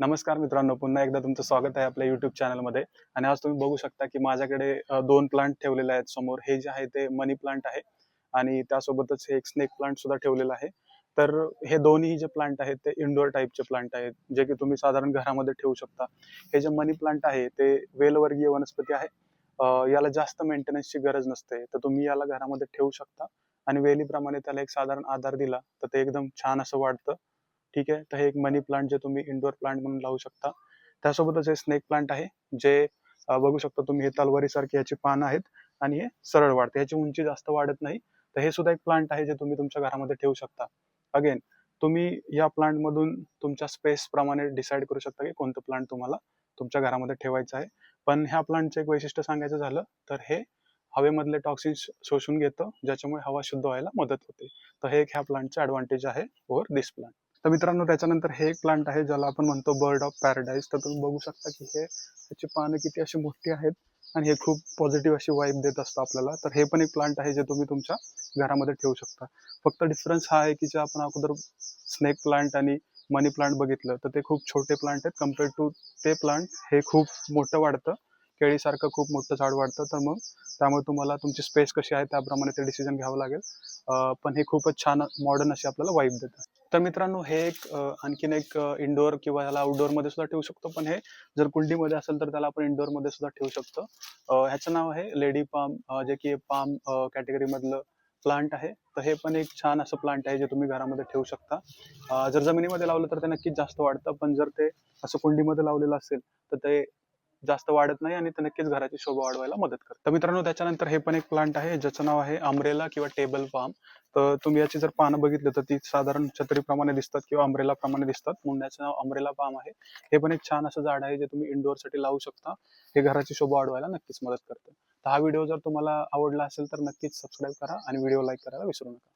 नमस्कार मित्रांनो पुन्हा एकदा तुमचं स्वागत आहे आपल्या युट्यूब चॅनलमध्ये आणि आज तुम्ही बघू शकता की माझ्याकडे दोन प्लांट ठेवलेले आहेत समोर. हे जे आहे ते मनी प्लांट आहे आणि त्यासोबतच हे एक स्नेक प्लांट सुद्धा ठेवलेलं आहे. तर हे दोन्ही जे प्लांट आहेत ते इनडोअर टाईपचे प्लांट आहेत जे की तुम्ही साधारण घरामध्ये ठेवू शकता. हे जे मनी प्लांट आहे ते वेलवर्गीय वनस्पती आहे. याला जास्त मेंटेनन्सची गरज नसते. तर तुम्ही याला घरामध्ये ठेवू शकता. आणि वेलीप्रमाणे त्याला एक साधारण आधार दिला तर ते एकदम छान असं वाढतं. ठीक आहे? तर हे एक मनी प्लांट जे तुम्ही इंडोर प्लांट म्हणून लावू शकता. त्यासोबतच हे स्नेक प्लांट आहे जे बघू शकता तुम्ही हे तलवारीसारखी याची पानं आहेत आणि हे सरळ वाढते. याची उंची जास्त वाढत नाही. तर हे सुद्धा एक प्लांट आहे जे तुम्ही तुमच्या घरामध्ये ठेवू शकता. अगेन तुम्ही या प्लांट मधून तुमच्या स्पेस प्रमाणे डिसाईड करू शकता की कोणतं प्लांट तुम्हाला तुमच्या घरामध्ये ठेवायचं आहे. पण ह्या प्लांटचं एक वैशिष्ट्य सांगायचं झालं तर हे हवेमधले टॉक्सिन्स शोषून घेतं ज्याच्यामुळे हवा शुद्ध व्हायला मदत होते. तर हे एक ह्या प्लांटचं ऍडव्हान्टेज आहे ओव्हर दिस प्लांट तर मित्रांनो त्याच्यानंतर हे एक प्लांट आहे ज्याला आपण म्हणतो बर्ड ऑफ पॅराडाईज तर तुम्ही बघू शकता की हे त्याची पानं किती अशी मोठी आहेत आणि हे खूप पॉझिटिव्ह अशी वाईब देत असतं आपल्याला. तर हे पण एक प्लांट आहे जे तुम्ही तुमच्या घरामध्ये ठेवू शकता. फक्त डिफरन्स हा आहे की जे आपण अगोदर स्नेक प्लांट आणि मनी प्लांट बघितलं तर ते खूप छोटे प्लांट आहेत. कम्पेअर्ड टू ते प्लांट हे खूप मोठं वाढतं. केळीसारखं खूप मोठं झाड वाढतं. तर मग त्यामुळे तुम्हाला तुमची स्पेस कशी आहे त्याप्रमाणे ते डिसिजन घ्यावं लागेल. पण हे खूपच छान मॉडर्न अशी आपल्याला वाईब देतं. तर मित्रांनो हे एक आणखीन एक इंडोर किंवा ह्याला आउटडोअरमध्ये सुद्धा ठेवू शकतो. पण हे जर कुंडीमध्ये असेल तर त्याला आपण इंडोरमध्ये सुद्धा ठेवू शकतो. ह्याचं नाव आहे लेडी पाम जे की पाम कॅटेगरी मधलं प्लांट आहे. तर हे पण एक छान असं प्लांट आहे जे तुम्ही घरामध्ये ठेवू शकता. जर जमिनीमध्ये लावलं तर ते नक्कीच जास्त वाढतं. पण जर ते असं कुंडीमध्ये लावलेलं असेल तर ते जास्त वाढत नाही आणि ते नक्कीच घराची शोभा वाढवायला मदत करतं. तर मित्रांनो त्याच्यानंतर हे पण एक प्लांट आहे ज्याचं नाव आहे अम्ब्रेला किंवा टेबल पाम तर तुम्ही याची जर पानं बघितली तर ती साधारण छत्रीप्रमाणे दिसतात किंवा अम्ब्रेला प्रमाणे दिसतात. म्हणून याचं नाव अम्ब्रेला पाम आहे. हे पण एक छान असं झाड आहे जे तुम्ही इंडोरसाठी लावू शकता. हे घराची शोभा वाढवायला नक्कीच मदत करतं. तर हा व्हिडिओ जर तुम्हाला आवडला असेल तर नक्कीच सबस्क्राईब करा आणि व्हिडिओ लाईक करायला विसरू नका.